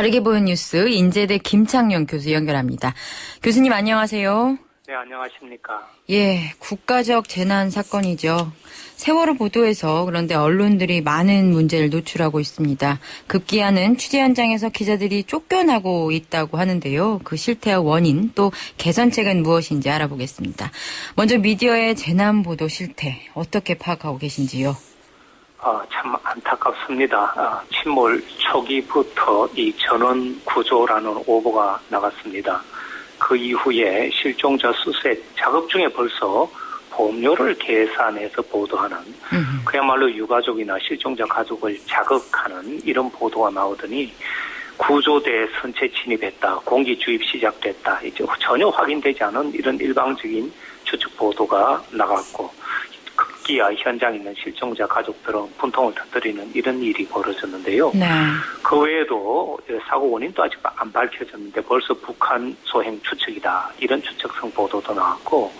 다르게 보는 뉴스 인제대 김창룡 교수 연결합니다. 교수님 안녕하세요. 네, 안녕하십니까. 예, 국가적 재난 사건이죠. 세월호 보도에서 그런데 언론들이 많은 문제를 노출하고 있습니다. 급기야는 취재 현장에서 기자들이 쫓겨나고 있다고 하는데요. 그 실태와 원인 또 개선책은 무엇인지 알아보겠습니다. 먼저 미디어의 재난 보도 실태 어떻게 파악하고 계신지요? 아, 참 안타깝습니다. 아, 침몰 초기부터 이 전원 구조라는 오보가 나갔습니다. 그 이후에 실종자 수색 작업 중에 벌써 보험료를 계산해서 보도하는 음, 그야말로 유가족이나 실종자 가족을 자극하는 이런 보도가 나오더니 구조대에 선체 진입했다, 공기 주입 시작됐다, 이제 전혀 확인되지 않은 이런 일방적인 추측 보도가 나갔고 급기야 현장에 있는 실종자 가족들은 분통을 터뜨리는 이런 일이 벌어졌는데요. 네. 그 외에도 사고 원인도 아직 안 밝혀졌는데 벌써 북한 소행 추측이다 이런 추측성 보도도 나왔고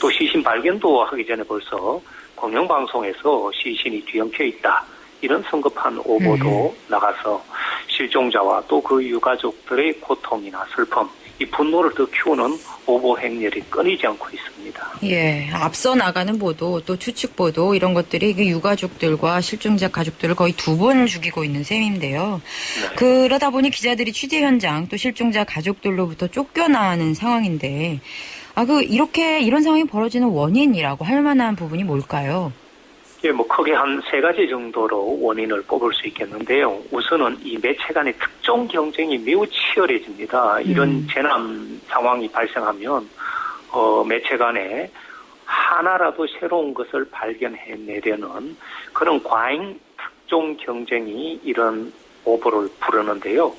또 시신 발견도 하기 전에 벌써 공영방송에서 시신이 뒤엉켜 있다 이런 성급한 오보도 나가서 실종자와 또 그 유가족들의 고통이나 슬픔 이 분노를 더 키우는 오보 행렬이 끊이지 않고 있습니다. 예, 앞서 나가는 보도, 또 추측 보도 이런 것들이 그 유가족들과 실종자 가족들을 거의 두 번 죽이고 있는 셈인데요. 네. 그러다 보니 기자들이 취재 현장 또 실종자 가족들로부터 쫓겨나는 상황인데, 아, 그 이렇게 이런 상황이 벌어지는 원인이라고 할 만한 부분이 뭘까요? 예, 뭐 크게 한 세 가지 정도로 원인을 꼽을 수 있겠는데요. 우선은 이 매체 간의 특정 경쟁이 매우 치열해집니다. 이런 음. 재난 상황이 발생하면 어, 매체 간에 하나라도 새로운 것을 발견해내려는 그런 과잉 특종 경쟁이 이런 오보를 부르는데요.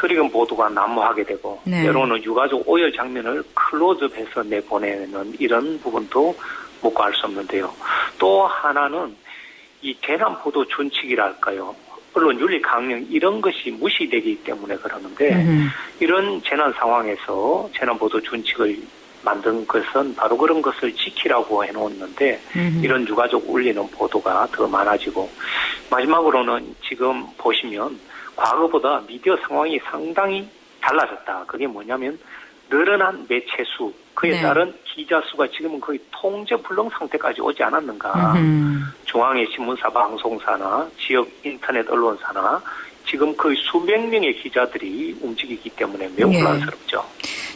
서리금 보도가 난무하게 되고 네. 때로는 유가족 오열 장면을 클로즈업해서 내보내는 이런 부분도 알수 없는데요. 또 하나는 이 재난 보도 준칙이랄까요. 언론 윤리 강령 이런 것이 무시되기 때문에 그러는데 음흠. 이런 재난 상황에서 재난 보도 준칙을 만든 것은 바로 그런 것을 지키라고 해놓았는데 음흠. 이런 유가족 울리는 보도가 더 많아지고 마지막으로는 지금 보시면 과거보다 미디어 상황이 상당히 달라졌다. 그게 뭐냐면 늘어난 매체 수 그에 네. 따른 기자 수가 지금은 거의 통제 불능 상태까지 오지 않았는가. 음흠. 중앙의 신문사, 방송사나 지역 인터넷 언론사나 지금 거의 수백 명의 기자들이 움직이기 때문에 매우 예. 혼란스럽죠.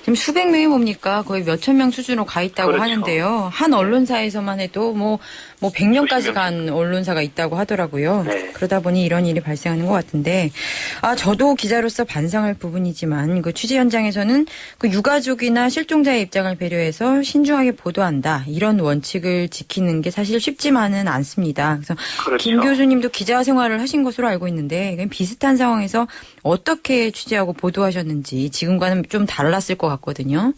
지금 수백 명이 뭡니까? 거의 몇천 명 수준으로 가 있다고 그렇죠. 하는데요. 한 언론사에서만 해도 뭐, 뭐 100명까지 수십 명. 간 언론사가 있다고 하더라고요. 네. 그러다 보니 이런 일이 발생하는 것 같은데, 아, 저도 기자로서 반성할 부분이지만, 그 취재 현장에서는 그 유가족이나 실종자의 입장을 배려해서 신중하게 보도한다. 이런 원칙을 지키는 게 사실 쉽지만은 않습니다. 그래서 그렇죠. 김 교수님도 기자 생활을 하신 것으로 알고 있는데, 비슷한 상황에서 어떻게 취재하고 보도하셨는지 지금과는 좀 달랐을 것 같 거든요.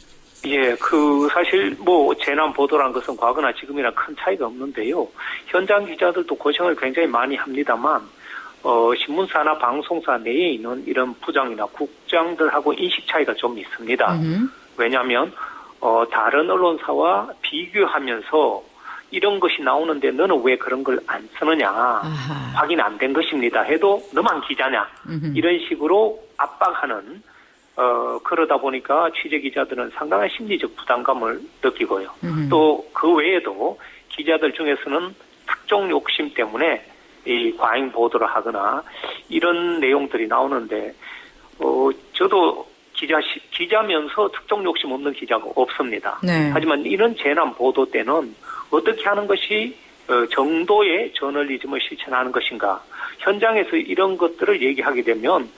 예, 그 사실 뭐 재난 보도란 것은 과거나 지금이랑 큰 차이가 없는데요. 현장 기자들도 고생을 굉장히 많이 합니다만 어 신문사나 방송사 내에 있는 이런 부장이나 국장들하고 인식 차이가 좀 있습니다. 음흠. 왜냐하면 어 다른 언론사와 비교하면서 이런 것이 나오는데 너는 왜 그런 걸 안 쓰느냐 아하. 확인 안 된 것입니다. 해도 너만 기자냐 음흠. 이런 식으로 압박하는 어 그러다 보니까 취재 기자들은 상당한 심리적 부담감을 느끼고요. 음흠. 또그 외에도 기자들 중에서는 특정 욕심 때문에 이 과잉 보도를 하거나 이런 내용들이 나오는데 어 저도 기자 시- 기자면서 특정 욕심 없는 기자가 없습니다. 네. 하지만 이런 재난 보도 때는 어떻게 하는 것이 어, 정도의 저널리즘을 실천하는 것인가 현장에서 이런 것들을 얘기하게 되면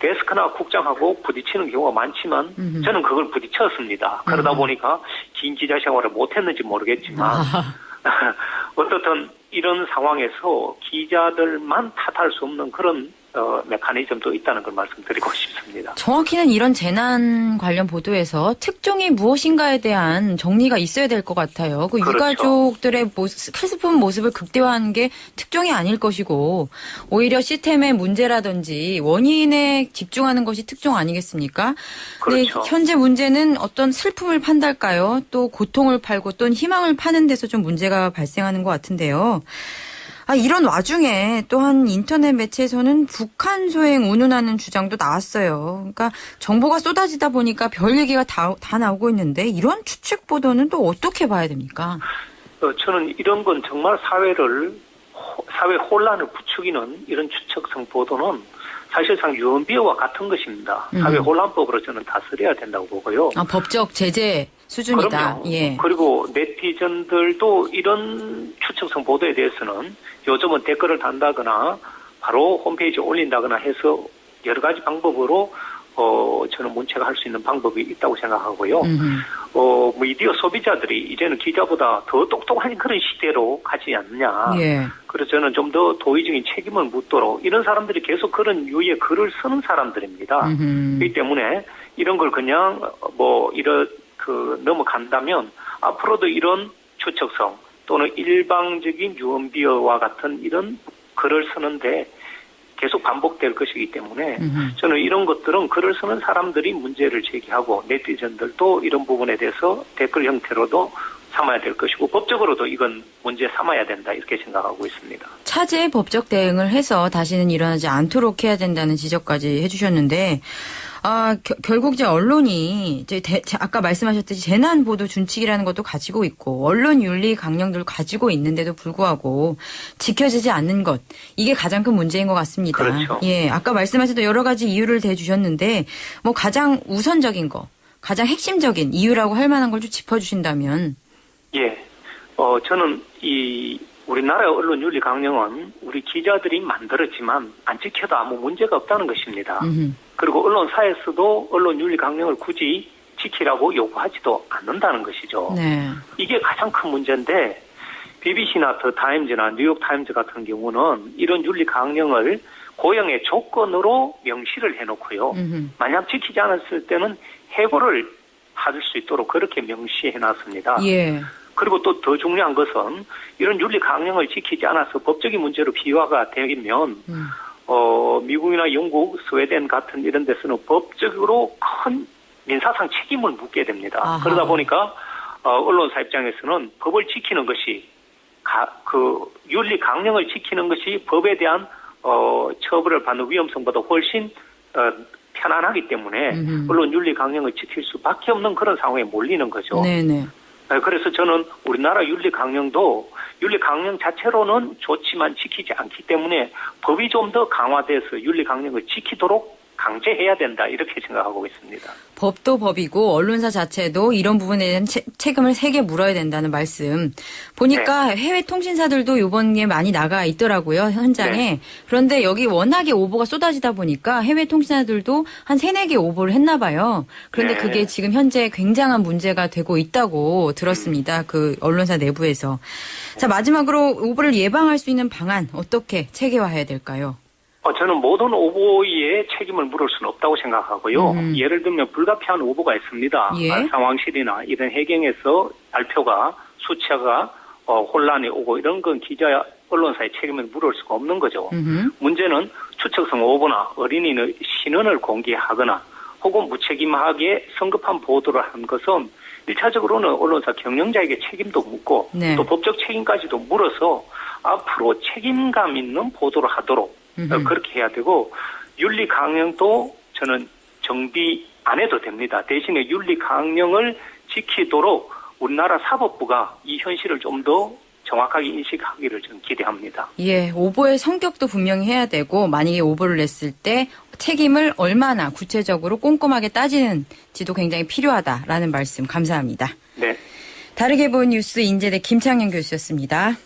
데스크나 국장하고 부딪히는 경우가 많지만 음흠. 저는 그걸 부딪혔습니다. 그러다 음. 보니까 긴 기자 생활을 못했는지 모르겠지만 아하. 어떻든 이런 상황에서 기자들만 탓할 수 없는 그런 어, 메커니즘도 있다는 걸 말씀드리고 싶습니다. 정확히는 이런 재난 관련 보도에서 특종이 무엇인가에 대한 정리가 있어야 될 것 같아요. 그 그렇죠. 유가족들의 모습, 슬픈 모습을 극대화한 게 특종이 아닐 것이고 오히려 시스템의 문제라든지 원인에 집중하는 것이 특종 아니겠습니까? 그렇죠. 현재 문제는 어떤 슬픔을 판달까요? 또 고통을 팔고 또 희망을 파는 데서 좀 문제가 발생하는 것 같은데요. 아, 이런 와중에 또한 인터넷 매체에서는 북한 소행 운운하는 주장도 나왔어요. 그러니까 정보가 쏟아지다 보니까 별 얘기가 다, 다 나오고 있는데 이런 추측 보도는 또 어떻게 봐야 됩니까? 어, 저는 이런 건 정말 사회를 호- 사회 혼란을 부추기는 이런 추측성 보도는 사실상 유언비어와 같은 것입니다. 음. 사회 혼란법으로 저는 다스려야 된다고 보고요. 아, 법적 제재 수준이다. 그럼요. 예. 그리고 네티즌들도 이런 추측성 보도에 대해서는 요즘은 댓글을 단다거나 바로 홈페이지에 올린다거나 해서 여러 가지 방법으로 어 저는 문체가 할 수 있는 방법이 있다고 생각하고요. 음흠. 어 미디어 소비자들이 이제는 기자보다 더 똑똑한 그런 시대로 가지 않느냐. 예. 그래서 저는 좀 더 도의적인 책임을 묻도록 이런 사람들이 계속 그런 유의 글을 쓰는 사람들입니다. 음흠. 그렇기 때문에 이런 걸 그냥 뭐 이런 그 넘어간다면 앞으로도 이런 추측성 또는 일방적인 유언비어와 같은 이런 글을 쓰는데 계속 반복될 것이기 때문에 음흠. 저는 이런 것들은 글을 쓰는 사람들이 문제를 제기하고 네티즌들도 이런 부분에 대해서 댓글 형태로도 삼아야 될 것이고 법적으로도 이건 문제 삼아야 된다 이렇게 생각하고 있습니다. 차제 법적 대응을 해서 다시는 일어나지 않도록 해야 된다는 지적까지 해주셨는데, 아, 겨- 결국 이제 언론이 이제 대- 자- 아까 말씀하셨듯이 재난 보도 준칙이라는 것도 가지고 있고 언론 윤리 강령들 가지고 있는데도 불구하고 지켜지지 않는 것 이게 가장 큰 문제인 것 같습니다. 그렇죠. 예, 아까 말씀하셨던 여러 가지 이유를 대주셨는데 뭐 가장 우선적인 거, 가장 핵심적인 이유라고 할 만한 걸 좀 짚어주신다면, 예, 어 저는 이 우리나라 언론 윤리 강령은 우리 기자들이 만들었지만 안 지켜도 아무 문제가 없다는 것입니다. 음흠. 그리고 언론사에서도 언론 윤리 강령을 굳이 지키라고 요구하지도 않는다는 것이죠. 네, 이게 가장 큰 문제인데 BBC나 더 타임즈나 뉴욕 타임즈 같은 경우는 이런 윤리 강령을 고용의 조건으로 명시를 해놓고요. 음흠. 만약 지키지 않았을 때는 해고를 받을 수 있도록 그렇게 명시해 놨습니다. 예, 그리고 또 더 중요한 것은 이런 윤리 강령을 지키지 않아서 법적인 문제로 비화가 되면 음. 어, 미국이나 영국, 스웨덴 같은 이런 데서는 법적으로 큰 민사상 책임을 묻게 됩니다. 아하. 그러다 보니까 어, 언론사 입장에서는 법을 지키는 것이 가, 그 윤리 강령을 지키는 것이 법에 대한 어, 처벌을 받는 위험성보다 훨씬 어, 편안하기 때문에 음흠. 언론 윤리 강령을 지킬 수밖에 없는 그런 상황에 몰리는 거죠. 네네. 네, 그래서 저는 우리나라 윤리 강령도 윤리 강령 자체로는 좋지만 지키지 않기 때문에 법이 좀 더 강화돼서 윤리 강령을 지키도록 강제해야 된다 이렇게 생각하고 있습니다. 법도 법이고 언론사 자체도 이런 부분에 대한 채- 책임을 세게 물어야 된다는 말씀. 보니까 네. 해외 통신사들도 이번에 많이 나가 있더라고요, 현장에. 네. 그런데 여기 워낙에 오보가 쏟아지다 보니까 해외 통신사들도 한 세네 개 오보를 했나 봐요. 그런데 네. 그게 지금 현재 굉장한 문제가 되고 있다고 들었습니다. 그 언론사 내부에서. 자, 마지막으로 오보를 예방할 수 있는 방안 어떻게 체계화해야 될까요? 어, 저는 모든 오보에 책임을 물을 수는 없다고 생각하고요. 음. 예를 들면 불가피한 오보가 있습니다. 예. 아, 상황실이나 이런 해경에서 발표가 수치가 어, 혼란이 오고 이런 건 기자 언론사의 책임을 물을 수가 없는 거죠. 음흠. 문제는 추측성 오보나 어린이의 신원을 공개하거나 혹은 무책임하게 성급한 보도를 한 것은 일차적으로는 언론사 경영자에게 책임도 묻고 네. 또 법적 책임까지도 물어서 앞으로 책임감 있는 보도를 하도록 어, 음흠. 그렇게 해야 되고 윤리 강령도 저는 정비 안 해도 됩니다. 대신에 윤리 강령을 지키도록 우리나라 사법부가 이 현실을 좀 더 정확하게 인식하기를 저는 기대합니다. 예, 오보의 성격도 분명히 해야 되고 만약에 오보를 냈을 때 책임을 얼마나 구체적으로 꼼꼼하게 따지는지도 굉장히 필요하다라는 말씀 감사합니다. 네. 다르게 본 뉴스 인제대 김창현 교수였습니다.